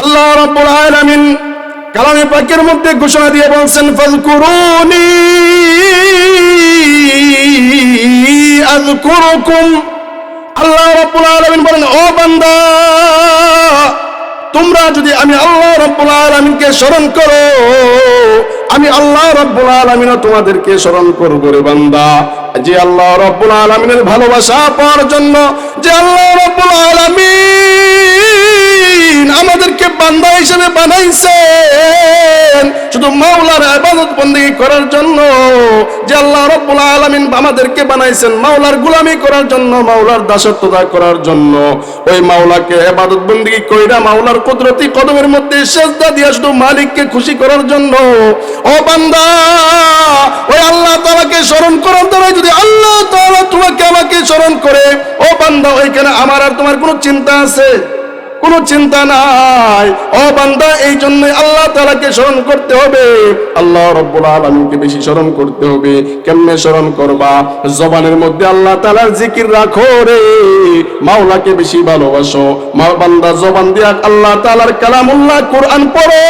আল্লাহ রাব্বুল আলামিন কালামে পাকের মধ্যে ঘোষণা দিয়ে বলছেন, ফাযকুরুনি আযকুরুকুম। আল্লাহ রাব্বুল আলামিন বলেন, ও বান্দা, তোমরা যদি আমি আল্লাহ রাব্বুল আলামিনকে স্মরণ করো, আমি আল্লাহ রাব্বুল আলামিনও তোমাদেরকে স্মরণ করব রে বান্দা। যে আল্লাহ রাব্বুল আলামিনের ভালোবাসা পাওয়ার জন্য, যে আল্লাহ রাব্বুল আলামিন দিন আমাদেরকে বান্দা হিসেবে বানাইছেন। শুধু মাওলার আবাদত বন্দী করার জন্য যে আল্লাহ রব্বুল আলমিন আমাদেরকে বানাইছেন, মাওলার গুলামি করার জন্য, মাওলার দাসত্বতা করার জন্য। ওই মাওলাকে আবাদত বন্দী কইরা মাওলার কুদরতি কদমের মধ্যে সেজদা দিয়া শুধু মালিককে খুশি করার জন্য। ও বান্দা, ওই আল্লাহ তালাকে স্মরণ করার দ্বারা যদি আল্লাহ তালা তোমাকে আমাকে স্মরণ করে, ও বান্দা, ওইখানে আমার আর তোমার কোনো চিন্তা আছে? কোনো চিন্তা নাই। ও বান্দা, এই জন্য আল্লাহ তালাকে স্মরণ করতে হবে। আল্লাহ রব্বুল আলমকে বেশি স্মরণ করতে হবে। কেমনে স্মরণ করবা? জবানের মধ্যে আল্লাহ তালার জিকির রাখো রে। মাওলাকে বেশি ভালোবাসো। মা বান্দা, জবান দিয়া আল্লাহ তালার কালামুল্লাহ কোরআন পড়ো।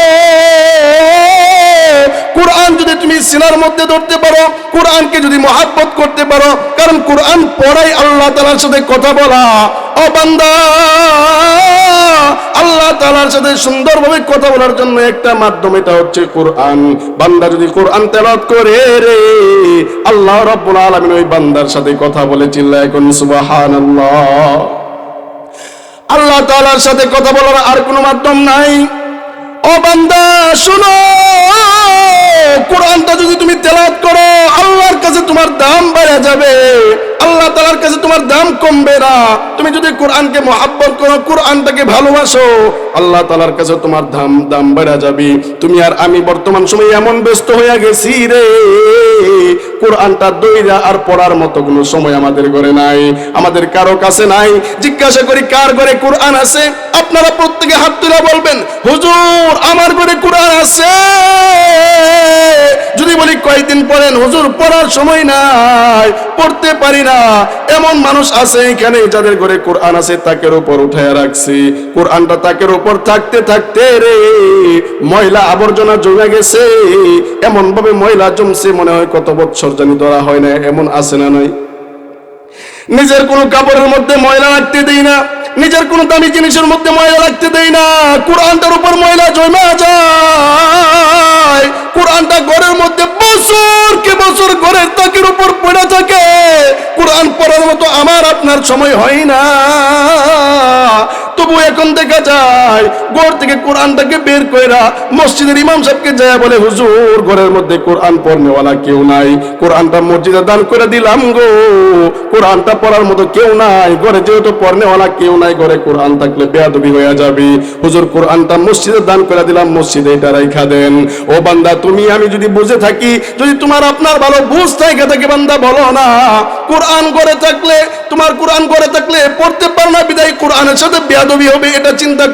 কোরআন যদি তুমি সিনার মধ্যে ধরতে পারো, কোরআনকে যদি মহাব্বত করতে পারো, কারণ কোরআন পড়াই আল্লাহ তাআলার সাথে কথা বলা। ও বান্দা, আল্লাহ তাআলার সাথে সুন্দরভাবে কথা বলার জন্য একটা মাধ্যম এটা হচ্ছে কোরআন। বান্দা যদি কোরআন তেলাওয়াত করে রে, আল্লাহ রাব্বুল আলামিন ওই বান্দার সাথে কথা বলে চিল্লায় কোন সুবহানাল্লাহ। আল্লাহ তাআলার সাথে কথা বলার আর কোনো মাধ্যম নাই। ও বান্দা শুনো। কোরআনটা যদি তুমি তেলাত করো আল্লাহর কাছে তোমার দাম বেড়ে যাবে। আল্লাহ তাআলার কাছে তোমার দাম কমবে না। তুমি যদি কোরআনকে মহাব্বত করো, কোরআনটাকে ভালোবাসো, আল্লাহ তাআলার কাছে তোমার দাম দাম বেড়ে যাবে। তুমি আর আমি বর্তমান সময়ে এমন ব্যস্ত হয়ে গেছি রে। কোরআনটা দইরা আর পড়ার মতো কোনো সময় আমাদের ঘরে নাই, আমাদের কারও কাছে নাই। জিজ্ঞাসা করি, কার ঘরে কোরআন আছে? আপনারা প্রত্যেকে হাত তুলে বলবেন, হুজুর, আমার ঘরে কোরআন আছে? কয়েকদিন পড়েন হুজুর পড়ার সময় নাই, পড়তে পারি না। এমন মানুষ আছে এখানে যাদের ঘরে কোরআন আছে, তাকের উপর উঠায় রাখছি। কোরআনটা তাকের উপর থাকতে থাকতে রে, ময়লা আবর্জনা জমে গেছে। এমন ভাবে ময়লা জমছে, মনে হয় কত বছর জানি ধরা হয় না, এমন আছে না নাই? নিজের কোনো কাপড়ের মধ্যে ময়লা রাখতে দেই না। নিজের কোন দামি জিনিসের মধ্যে ময়লা রাখতে দেই না। কোরআনটার উপর ময়লা জমা যায়। কোরআনটা ঘরের মধ্যে বছর কে বছর ঘরের তাকের উপর পড়ে থাকে। কোরআন পড়ার মতো আমার আপনার সময় হয় না। তবু এখন দেখা যায়, ঘর থেকে কোরআনটাকে বের কইরা মসজিদের ইমাম সাহেবকে যায় বলে, হুজুর, ঘরের মধ্যে কোরআন পড়নেওয়ালা কেউ নাই। কোরআনটা মসজিদে দান করে দিলাম গো। কোরআনটা পড়ার মতো কেউ নাই। ঘরে যেহেতু পড়নেওয়ালা কেউ নাই, ঘরে কোরআন থাকলে বেয়াদবি হয়ে যাবে। হুজুর, কোরআনটা মসজিদে দান করে দিলাম, মসজিদে এটা রাইখা দেন। ও বান্দা, তুমি, আমি যদি বুঝে থাকি, যদি তোমার আপনার ভালো বুঝ থাকে থাকে বান্দা বলো না। কোরআন করে থাকলে, তোমার কোরআন করে থাকলে পড়তে পারো না, বিদায় কোরআনের সাথে বেয়াদবি হবে, এটা চিন্তা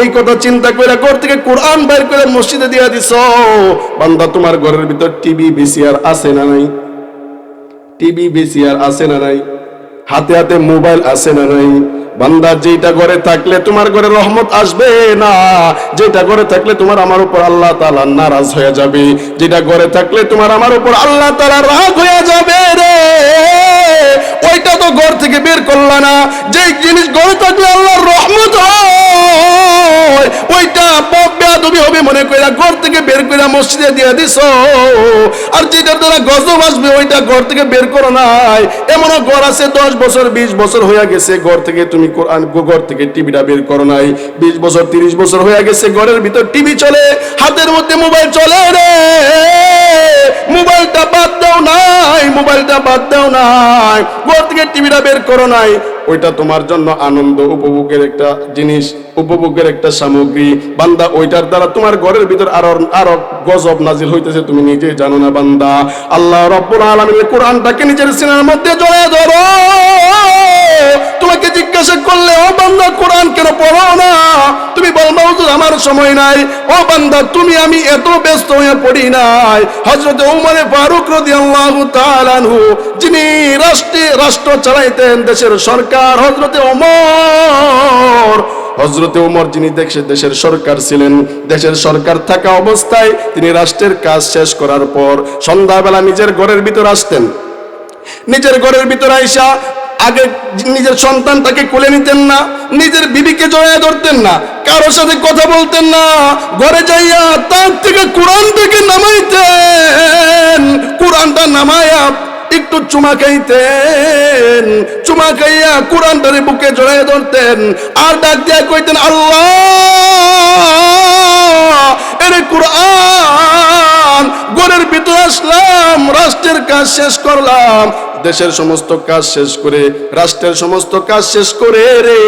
এই কথা চিন্তা করে ঘর থেকে কোরআন বের করে মসজিদে দিয়া তোমার ঘরের ভিতর টিভি বিসিআর আছে না নাই? টিভি বিসিআর আছে না নাই? হাতে হাতে মোবাইল আছে না নাই? বান্দা যেটা ঘরে থাকলে তোমার ঘরে রহমত আসবে না? যেটা ঘরে থাকলে তোমার আমার উপর আল্লাহ তাআলা নারাজ হয়ে যাবে। যেটা ঘরে থাকলে তোমার আমার উপর আল্লাহ তাআলা রাগ হয়ে যাবে রে। ওইটা তো ঘর থেকে বের করলা না। যে জিনিস ঘরে থাকলে আল্লাহর রহমত হয়, ওইটা বেয়াদবি হবে মনে কইরা, ঘর থেকে বের কইরা মসজিদে দিয়ে দিছ। আর যেটার দ্বারা গজব আসবে, ওইটা ঘর থেকে বের করো নাই। এমনও ঘর আছে, দশ বছর, বিশ বছর হয়ে গেছে, ঘর থেকে তুমি ঘর থেকে টিভিটা বের করো নাই। বিশ বছর, তিরিশ বছর হয়ে গেছে, ঘরের ভিতর টিভি চলে, হাতের মধ্যে মোবাইল চলে রে। মোবাইলটা বাদ দাও নাই, মোবাইলটা বাদ দাও নাই। ঘর থেকে টিভিটা বের করো নাই। ওইটা তোমার জন্য আনন্দ, উপভোগের একটা জিনিস, উপভোগের একটা সামগ্রী। বান্দা ওইটার দ্বারা তোমার ঘরের ভিতর আরও আরও গজব নাজিল হইতেছে, তুমি নিজেই জানো না বান্দা। আল্লাহ রব্বুল আলামিনের কোরআনটাকে নিজের সিনার মধ্যে জড়িয়ে ধরো। তোমাকে জিজ্ঞাসা করলে, ও বান্দা, কোরআন কেন পড়ো না? তুমি বলবা হুজুর, আমার সময় নাই। ও বান্দা, তুমি, আমি এত ব্যস্ত হয়ে পড়ি নাই। হযরত উমরে ফারুক রাদিয়াল্লাহু তাআলা আনহু, যিনি রাষ্ট্রে, রাষ্ট্র চালাইতেন দেশের সরকার, হযরতে ওমর হজরতে উমর যিনি দেশে দেশের সরকার ছিলেন, দেশের সরকার থাকা অবস্থায় তিনি রাষ্ট্রের কাজ শেষ করার পর সন্ধ্যাবেলা নিজের ঘরের ভিতর আসতেন। নিজের ঘরের ভিতর আইসা আগে নিজের সন্তানটাকে কোলে নিতেন না, নিজের বিবিকে জড়ায় ধরতেন না কারোর সাথে কথা বলতেন না, ঘরে যাইয়া তার থেকে কোরআন থেকে নামাইতেন। কোরআনটা নামায়া একটু চুমা খাইতেন, চুমা খাইয়া কোরআন ধরে বুকে জড়াইয়া ধরতেন। আর ডাক দিয়া কইতেন, আল্লাহ এরে কোরআন, ঘরের ভিতরে আসলাম, রাষ্ট্রের কাজ শেষ করলাম, দেশের সমস্ত কাজ শেষ করে, রাষ্ট্রের সমস্ত কাজ শেষ করে রে,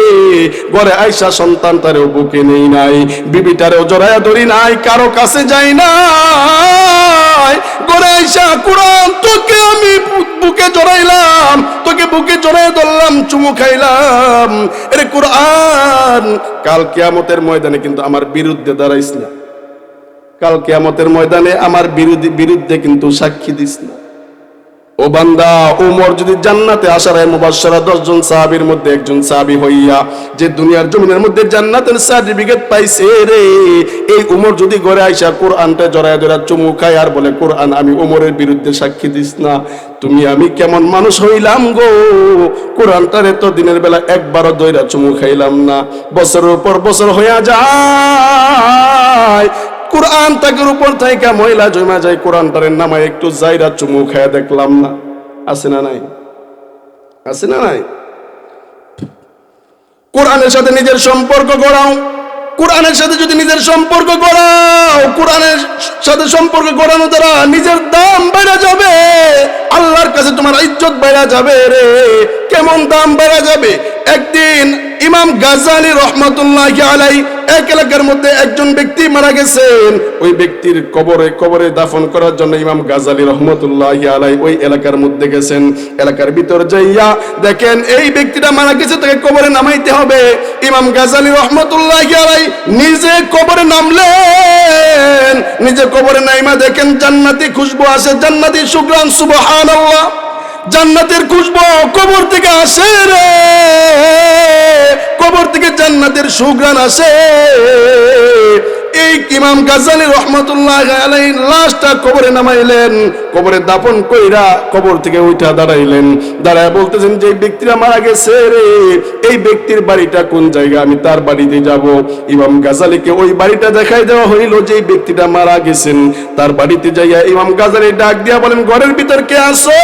ঘরে আইসা সন্তান তারেও বুকে নেই নাই বিবিটারেও জড়াইয়া ধরি নাই, কারও কাছে যাই নাই, ঘরে আইসা কোরআন তোকে আমি বুকে জড়াইলাম, তোকে বুকে জড়াই ধরলাম, চুমু খাইলাম, এরে কোরআন কাল কেয়ামতের ময়দানে কিন্তু আমার বিরুদ্ধে দাঁড়াইস না। কাল কিয়ামতের ময়দানে আমার বিরোধী বিরুদ্ধে কিন্তু সাক্ষী দিস না। ও বান্দা, উমর যদি জান্নাতে আসার মুবাশশারা দশজন সাহাবীর মধ্যে একজন সাহাবী হইয়া যে দুনিয়ার জমিনের মধ্যে জান্নাতের সার্টিফিকেট পাইছে রে, এই উমর যদি ঘরে আইসা কোরআনটা জড়ায় জড়া চুমু খায় আর বলে, কোরআন আমি উমরের বিরুদ্ধে সাক্ষী দিস না। তুমি আমি কেমন মানুষ হইলাম গো? কোরআনটারে তো দিনের বেলা একবারও দইরা চুমু খাইলাম না। বছরের পর বছর হইয়া যায় কোরআন তাকের উপর থাইকা মহিলা জমা যায় কোরআনটারের নামায়, একটু জাইরা চুমু খায়া দেখলাম না। আছে না নাই? আছে না নাই? কোরআনের সাথে নিজের সম্পর্ক গড়াও। কোরআনের সাথে যদি নিজের সম্পর্ক গড়াও, কোরআনের সাথে সম্পর্ক গড়ানো দ্বারা নিজের দাম বেড়ে যাবে। আল্লাহর কাছে তোমার ইজ্জত বেড়ে যাবে রে। কেমন দাম বেড়ে যাবে? একদিন ইমাম গাজালি রহমতুল্লাহ আলাই এক এলাকার মধ্যে একজন ব্যক্তি মারা গেছেন। ওই ব্যক্তির কবরে কবরে দাফন করার জন্য ইমাম গাজালি রহমতুল্লাহ আলাই ওই এলাকার মধ্যে গেছেন। এলাকার ভিতর যাইয়া দেখেন এই ব্যক্তিটা মারা গেছে, তাকে কবরে নামাইতে হবে। ইমাম গাজালি রহমতুল্লাহ আলাই নিজে কবরে নামলেন। নিজে কবরে নাইমা দেখেন, জান্নাতি খুশবু আসে, জান্নাতি সুগ্রান সুবহানাল্লাহ। জান্নাতের খুশবু কবর থেকে আসে রে। থেকে জান্নাতের সুগ্রান আসে। এই ইমাম গাজালি রহমতুল্লাহ আলাই লাশটা কবরে নামাইলেন, কবরে দাপন কইরা কবর থেকে উঠা দাঁড়াইলেন। দাঁড়ায় বলতেছেন, যে ব্যক্তিরা মারা গেছে রে, এই ব্যক্তির বাড়িটা কোন জায়গা? আমি তার বাড়িতে যাব। ইমাম গাজালিকে ওই বাড়িটা দেখাই দেওয়া হইল যে ব্যক্তিটা মারা গেছেন। তার বাড়িতে যাইয়া ইমাম গাজালি ডাক দিয়া বলেন, ঘরের ভিতর কে আসো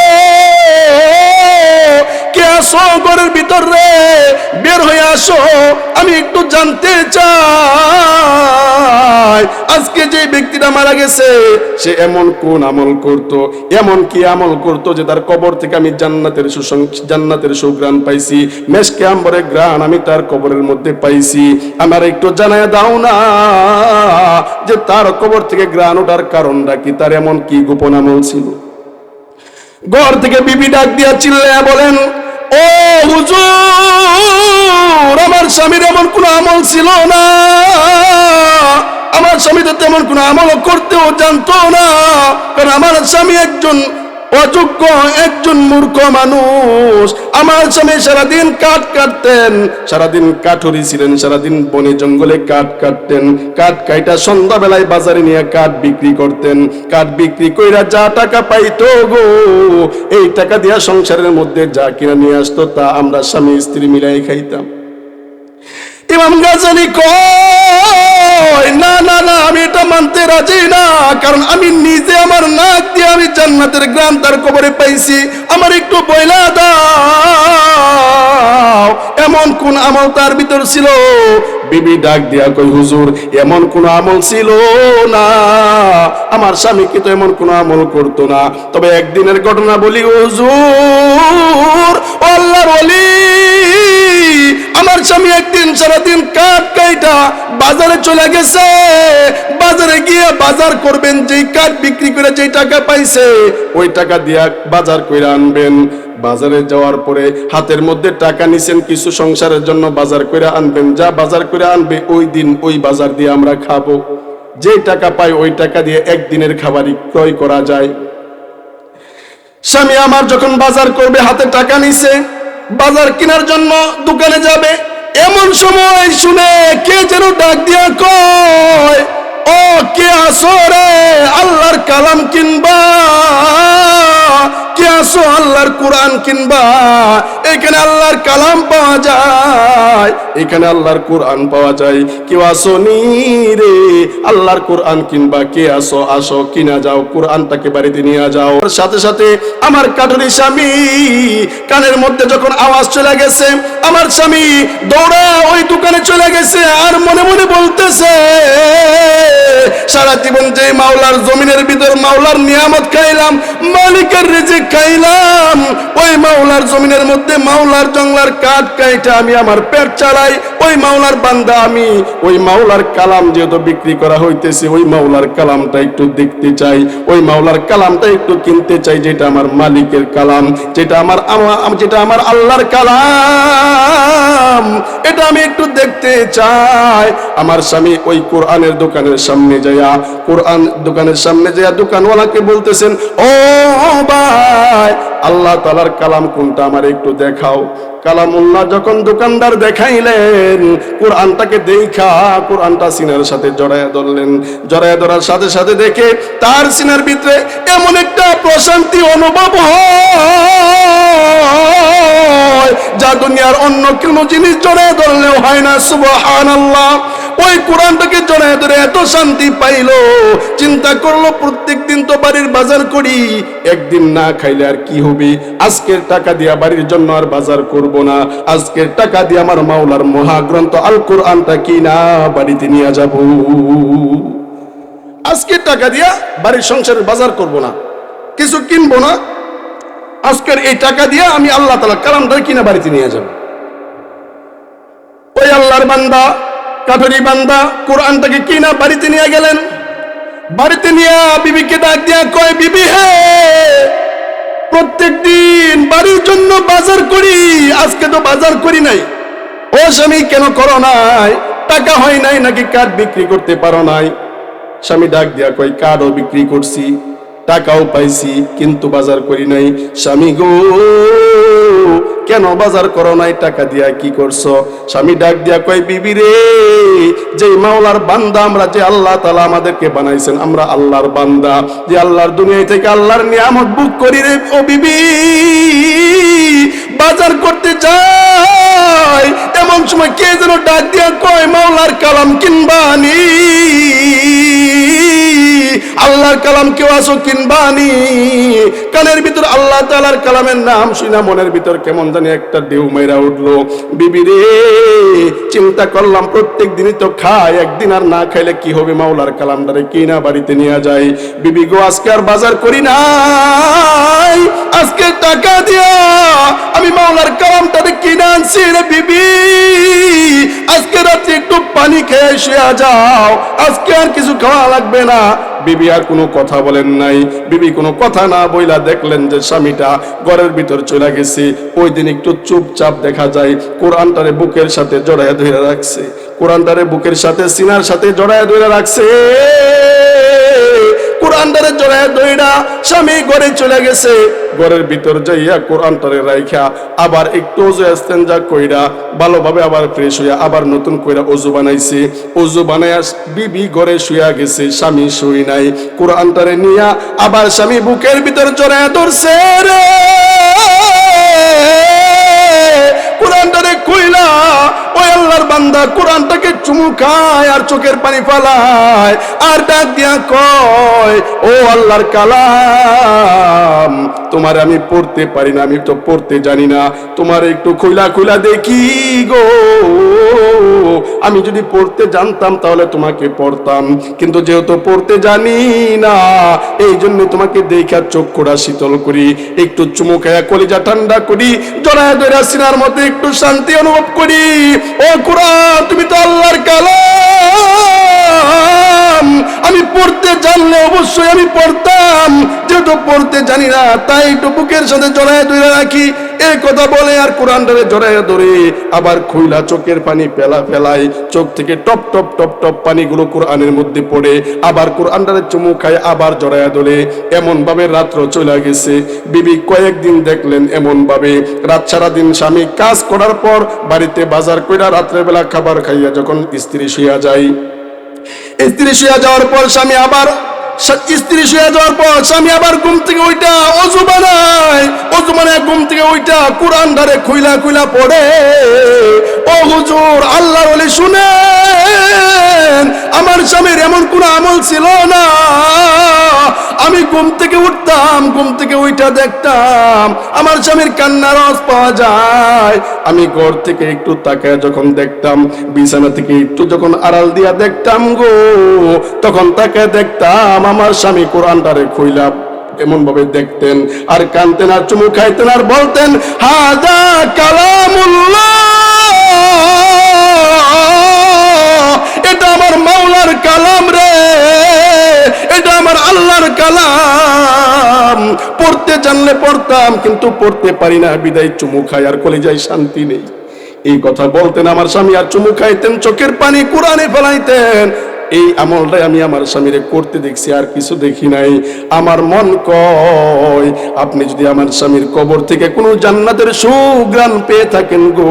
কে আসো ঘরের ভিতর রে? বের হয়ে আসো, আমি একটু জানতে চাই। আজকে যে ব্যক্তিটা মারা গেছে, সে এমন কোন আমল করত, এমন কি আমল করত যে তার কবর থেকে আমি জান্নাতের সুসং, জান্নাতের সুগ্রাণ পাইছি, মেশকে আম্বরে গ্রাণ আমি তার কবরের মধ্যে পাইছি। আমার একটু জানায় দাও না যে তার কবর থেকে গ্রাণ ওঠার কারণটা কি, তার এমন কি গোপন আমল ছিল? ঘর থেকে বিবি ডাক দিয়া চিল্লায়া বলেন ও হুজুর, আমার স্বামীর এমন কোনো আমল ছিল না। আমার স্বামী তো তেমন কোনো আমল করতেও জানতো না। কারণ আমার স্বামী একজন অযোগ্য একজন মূর্খ মানুষ। আমার স্বামী সারাদিন কাঠ কাটতেন, সারাদিন কাঠুরি ছিলেন, সারাদিন বনে জঙ্গলে কাঠ কাটতেন। কাঠ কাইটা সন্ধ্যাবেলায় বাজারে নিয়ে কাঠ বিক্রি করতেন। কাঠ বিক্রি কইরা যা টাকা পাইতো গো, এই টাকা দিয়া সংসারের মধ্যে যা কিনা নিয়ে আসতো তা আমরা স্বামী স্ত্রী মিলাই খাইতাম। ইমাম গাজালি কয়, না না না, আমি এটা মানতে রাজি না। কারণ আমি নিজে আমার নাক দিয়ে আমি জান্নাতের গ্রাম তার কবরে পাইছি। আমার একটু বইলা দাও। এমন কোন আমল তার ভিতর ছিল? বিবি ডাক দিয়া কই হুজুর, এমন কোন আমল ছিল না। আমার স্বামী তো এমন কোন আমল করতো না। তবে একদিনের ঘটনা বলি, হুজুর আল্লাহর ওলি আমার স্বামী একদিন সারাদিন কাঠ কাইটা বাজারে চলে গেছে। বাজারে গিয়ে বাজার করবেন, যেই কাঠ বিক্রি করে যেই টাকা পাইছে, ওই টাকা দিয়া বাজার করে আনবেন। বাজারে যাওয়ার পরে হাতের মধ্যে টাকা নিছেন, কিছু সংসারের জন্য বাজার করে আনবেন। যা বাজার করে আনবে, ওই দিন ওই বাজার দিয়ে আমরা খাব। যে টাকা পাই, ওই টাকা দিয়ে একদিনের খাবারই ক্রয় করা যায়। স্বামী আমার যখন বাজার করবে, হাতে টাকা নিছে বাজার কেনার জন্য দোকানে যাবে। এমন সময় শুনে কে যেন ডাক দিয়া কয়, ও, কে আসরে আল্লাহর কালাম কিনবা। কে আসো আল্লাহর কোরআন কিনবা, এখানে আল্লাহর কালাম পাওয়া যায়, এখানে আল্লাহর কোরআন পাওয়া যায়। কেউ আসো নি রে, আল্লাহর কোরআন কিনবা, কে আসো আসো, কিনা যাও, কোরআনটাকে বাড়িতে নিয়ে যাও। সাথে সাথে আমার কাঠুরি স্বামী, কানের মধ্যে যখন আওয়াজ চলে গেছে, আমার স্বামী দৌড়া ওই দোকানে চলে গেছে আর মনে মনে বলতেছে, সারা জীবন যে মাওলার জমিনের ভিতর মাওলার নিয়ামত খাইলাম, মালিকের রিজিক খাইলাম। ওই মাওলার জমিনের মধ্যে মাওলার জংলার কাঠ কাইটা আমি আমার পেট চালাই। ওই মাওলার বান্দা আমি, ওই মাওলার কালাম যেহেতু বিক্রি করা হইতেছে, ওই মাওলার কালামটা একটু দেখতে চাই। ওই মাওলার কালামটা একটু কিনতে চাই, যেটা আমার মালিকের কালাম, যেটা আমার যেটা আমার আল্লাহর কালাম। এটা আমি একটু দেখতে চাই। আমার স্বামী ওই কোরআনের দোকানের সামনে যাইয়া, কোরআন দোকানের সামনে যাইয়া দোকানওয়ালাকে বলতেছেন, ও ভাই আল্লাহ তালার কালাম কোনটা আমার একটু দেখাও। কালামুল্লাহ যখন দোকানদার দেখাইলেন, কোরআনটাকে দেখা, কোরআনটা সিনার সাথে জড়াইয়া ধরলেন। জড়াইয়া ধরার সাথে সাথে দেখে তার সিনার ভিতরে এমন একটা প্রশান্তি অনুভব হয়, যা দুনিয়ার অন্য কোনো জিনিস জড়াইয়া ধরলেও হয় না। সুবহানাল্লাহ। ওই কোরআনটাকে জড়াইয়া ধরে এত শান্তি পাইলো। চিন্তা করল, প্রত্যেক দিন তো বাড়ির বাজার করি। একদিন না খাইলে আর কি হবে? আজকের টাকা দিয়া বাড়ির জন্য আর বাজার করব না। আজকের টাকা দিয়ে আমার মাওলার মহাগ্রন্থ আল কোরআনটা কিনা বাড়িতে নিয়ে যাব? আজকের টাকা দিয়া বাড়ির সংসারের বাজার করব না। কিছু কিনবো না। আজকের এই টাকা দিয়া আমি আল্লাহ তালা কালামটা কিনা বাড়িতে নিয়ে যাব? ওই আল্লাহর বান্দা কাঠরি বান্দা কোরআনটাকে কিনা বাড়িতে নিয়ে গেলেন? বাড়িতে নিয়ে বিবিকে ডাক দিয়া কয়, বিবি হে, প্রত্যেক দিন বাড়ির জন্য বাজার করি, আজকে তো বাজার করি নাই। ও স্বামী, কেন করো নাই? টাকা হয় নাই নাকি কাঠ বিক্রি করতে পারো নাই? স্বামী ডাক দিয়া কয়, কাঠও বিক্রি করছি। টাকাও পাইছি, কিন্তু বাজার করি নাই। স্বামী গো, কেন বাজার করো নাই? টাকা দিয়া কি করছ? স্বামী ডাক দিয়া কয়, বিবি রে যে মাওলার বান্দা আমরা, যে আল্লাহ তালা আমাদেরকে বানাইছেন, আমরা আল্লাহর বান্দা। যে আল্লাহর দুনিয়া থেকে আল্লাহর নিয়ামত বুক করি রে, ও বিবি, বাজার করতে যাই। এমন সময় কে যেন ডাক দিয়া কয়, মাওলার কালাম কিনবানি? আল্লাহর কালাম কেউ আসো কিনবানি কানের ভিতর আল্লাহ তালার কালামের নাম শুনা মনের ভিতর কেমন জানি একটা ঢেউ মেরা উঠল। বিবি রে, চিন্তা করলাম প্রত্যেক দিনই তো খাই, একদিন আর না খাইলে কি হবে মাওলার কালামটারে কিনা বাড়িতে নিয়ে যায় বিবি গো, আজকে আর বাজার করি নাই। আজকে টাকা দিয়া আমি মাওলার কালামটারে কিনে আনছি রে বিবি। আজকে রাত্রে একটু পানি খেয়ে শুয়ে যাও। আজকে আর কিছু খাওয়া লাগবে না। বিবি আর কোনো কথা বলেন নাই। বিবি কোনো কথা না বইলা দেখলেন যে স্বামীটা ঘরের ভিতর চলে গেছে। ওই দিন একটু চুপচাপ দেখা যায়, কোরআনটারে বুকের সাথে জড়াইয়া ধরে রাখছে। কোরআনটারে বুকের সাথে সিনার সাথে জড়াইয়া ধরে রাখছে। কোরআনটারে জড়াইয়া দইরা স্বামী ঘরে চলে গেছে। ঘরের ভিতর যাইয়া কোরআনটারে রাইখা, আবার একটু ওজু যা কইরা, ভালোভাবে আবার ফ্রেশ হইয়া আবার নতুন কইরা অজু বানাইছে। অজু বানাইয়া বিবি ঘরে শুয়া গেছে, স্বামী শুই নাই। কোরআনটারে নিয়া আবার স্বামী বুকের ভিতর জড়াইয়া ধরছে রে। কোরআনটারে কইলা ওই আল্লাহর বান্দা কোরআনটাকে চুমু খায় আর চোখের পানি ফালায় আর ডাক দিয়া কয়, ও আল্লাহর কালাম, তোমার আমি পড়তে পারি না, আমি তো পড়তে জানি না। তোমার একটু খুইলা খুইলা দেখি গো। আমি যদি পড়তে জানতাম তাহলে তোমাকে পড়তাম, কিন্তু যেহেতু পড়তে জানি না, এই জন্য তোমাকে দেখা চক্ষুরা শীতল করি, একটু চুমু খায়া কলিজা ঠান্ডা করি জড়ায় দৈরা সিনার মধ্যে একটু শান্তি অনুভব করি। ও কুরআন, তুমি তো আল্লাহর কালাম। আমি পড়তে জানলে অবশ্যই আমি পড়তাম। যেহেতু পড়তে জানি না, তাই একটু বুকের সাথে জড়ায় ধরে রাখি। এই কথা বলে আর কোরআনটারে জড়াইয়া ধরে আবার খুইলা চোখের পানি পেলা চোখ থেকে টপ টপ টপ টপ পানিগুলো কোরআনের মধ্যে পড়ে, আবার কোরআনটারে চুমু খায়, আবার জড়াইয়া ধরে। এমন ভাবে রাত্র চলে গেছে। বিবি কয়েকদিন দেখলেন এমন ভাবে রাত সারা দিন স্বামী কাজ করার পর বাড়িতে বাজার কইরা রাত্রেবেলা খাবার খাইয়া যখন স্ত্রী শুয়া যায়। স্ত্রী শুয়ে যাওয়ার পর স্বামী আবার স্ত্রী শুয়ে যাওয়ার পর স্বামী আবার ঘুম থেকে ওইটা অজু বানায়। অজু বানায় ঘুম থেকে ওইটা কোরআন ধারে খুইলা খুইলা পড়ে। ও হুজুর, আল্লাহর ওলি শুনেন, আমার স্বামীর এমন কোন আমল ছিল না। আমি ঘুম থেকে উঠতাম, ঘুম থেকে ওইটা দেখতাম, আমার স্বামীর কান্নার আওয়াজ পাওয়া যায়। আমি ঘর থেকে একটু তাকে যখন দেখতাম, বিছানা থেকে একটু যখন আড়াল দিয়া দেখতাম গো, তখন তাকে দেখতাম আমার স্বামী কোরআনটারে খুইলা এমন ভাবে দেখতেন, আর কানতেন, আর চুমু খাইতেন, আর বলতেন হাদা কালামুল্লাহ, এটা আমার মাওলার কালাম রে, এটা আমার আল্লাহর কালাম। পড়তে জানলে পড়তাম, কিন্তু পড়তে পারি না, বিদায় চুমু খাই, আর কলেজায় শান্তি নেই। এই কথা বলতেন আমার স্বামী, আর চুমু খাইতেন, চোখের পানি কোরআনে ফেলাইতেন। এই আমলটাই আমি আমার স্বামীরে করতে দেখছি, আর কিছু দেখি নাই। আমার মন কয়, আপনি যদি আমার স্বামীর কবর থেকে কোনো জান্নাতের সুগ্রাণ পেয়ে থাকেন গো,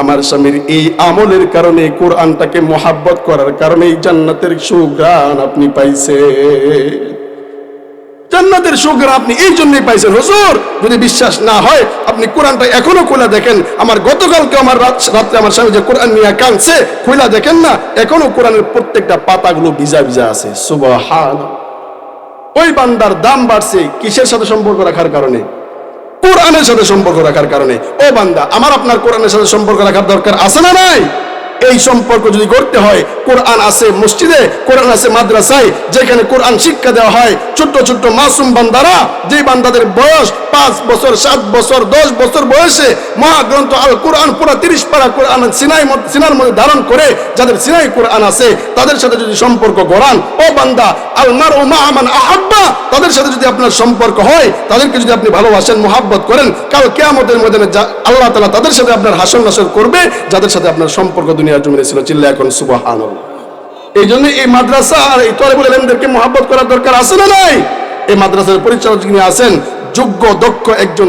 আমার স্বামীর এই আমলের কারণে, কোরআনটাকে মোহাব্বত করার কারণে এই জান্নাতের সুগ্রাণ আপনি পাইছে জান্নাতের সুগ্রাণ আপনি এই জন্যই পাইছেন। হুজুর, যদি বিশ্বাস না হয়, আপনি কোরআনটা এখনও খোলা দেখেন। আমার গতকালকে আমার রাত- রাত্রে আমার স্বামী যে কোরআন নিয়ে কানছে খোলা দেখেন না, এখনও কোরআনের প্রত্যেকটা পাতাগুলো ভিজা ভিজা আছে। সুবহান ওই বান্দার দাম বাড়ছে কিসের সাথে সম্পর্ক রাখার কারণে? কোরআনের সাথে সম্পর্ক রাখার কারণে। ও বান্দা, আমার আপনার কোরআনের সাথে সম্পর্ক রাখার দরকার আছে না নাই? এই সম্পর্ক যদি করতে হয়, কোরআন আছে মসজিদে, কোরআন আছে মাদ্রাসায়, যেখানে কোরআন শিক্ষা দেওয়া হয়, ছোট্ট ছোট্ট মাসুম বান্দারা যে বান্দাদের বয়স পাঁচ বছর, সাত বছর, দশ বছর বয়সে মহাগ্রন্থ আল কোরআন পুরো তিরিশ পারা কোরআন সিনাই সিনার মধ্যে ধারণ করে যাদের সিনাই কোরআন আছে, তাদের সাথে যদি সম্পর্ক গড়ান, ও বান্দা আলমার ও মাহমান আহাব্বা, তাদের সাথে যদি আপনার সম্পর্ক হয়, তাদেরকে যদি আপনি ভালোবাসেন, মোহাব্বত করেন, কাল কেয়ামতের মধ্যে আল্লাহ তালা তাদের সাথে আপনার হাসন নাসর করবে, যাদের সাথে আপনার সম্পর্ক দুনিয়ার জমিনে ছিল চিল্লা এখন সুবাহান এই জন্য এই মাদ্রাসা আর এই তলেবুল এলেমদেরকে মোহাব্বত করার দরকার আছে না নাই? এই মাদ্রাসার পরিচালক যিনি আছেন, যোগ্য, দক্ষ একজন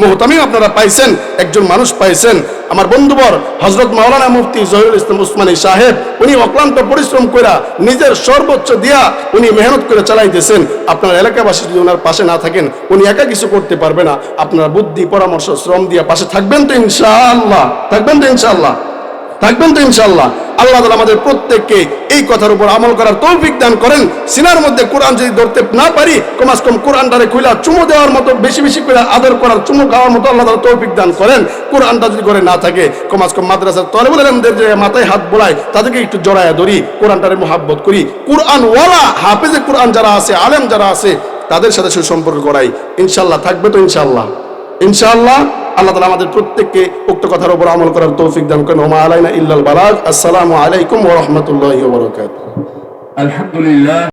মোহতামিম আপনারা পাইছেন, একজন মানুষ পাইছেন। আমার বন্ধুবর হজরত মাওলানা মুফতি জহিরুল ইসলাম উসমানী সাহেব, উনি অক্লান্ত পরিশ্রম কইরা নিজের সর্বোচ্চ দিয়া উনি মেহনত করে চালাইতেছেন। আপনার এলাকাবাসী যদি ওনার পাশে না থাকেন, উনি একা কিছু করতে পারবে না। আপনার বুদ্ধি, পরামর্শ, শ্রম দিয়া পাশে থাকবেন তো ইনশাআল্লাহ, থাকবেন তো ইনশাআল্লাহ। থাকবেন তো ইনশাল্লাহ আল্লাহ তাআলা আমাদের প্রত্যেককে এই কথার উপর আমল করার তৌফিক দান করেন। সিনার মধ্যে কোরআন যদি ধরতে না পারি, কমাস কম কোরআনটারে খুইলা চুমু দেওয়ার মতো, বেশি বেশি করে আদর করার, চুমু খাওয়ার মতো আল্লাহ তাআলা তৌফিক দান করেন। কোরআনটা যদি করে না থাকে, কমাস কম মাদ্রাসার আলমদের যে মাথায় হাত বোলায়, তাদেরকে একটু জড়ায়া ধরি, কোরআনটারে মোহাব্বত করি। কোরআন ওয়ালা হাফেজে কোরআন যারা আছে, আলেম যারা আছে, তাদের সাথে সুসম্পর্ক করাই। ইনশাল্লাহ থাকবে তো ইনশাল্লাহ ইনশাআল্লাহ আল্লাহ তালা আমাদের প্রত্যেককে উক্ত কথার উপর আমল করার তৌফিক দান করেন। ওমা আলাইনা ইল্লাল বালাগ। আসসালামু আলাইকুম ওয়া রাহমাতুল্লাহি আলহামদুলিল্লাহ।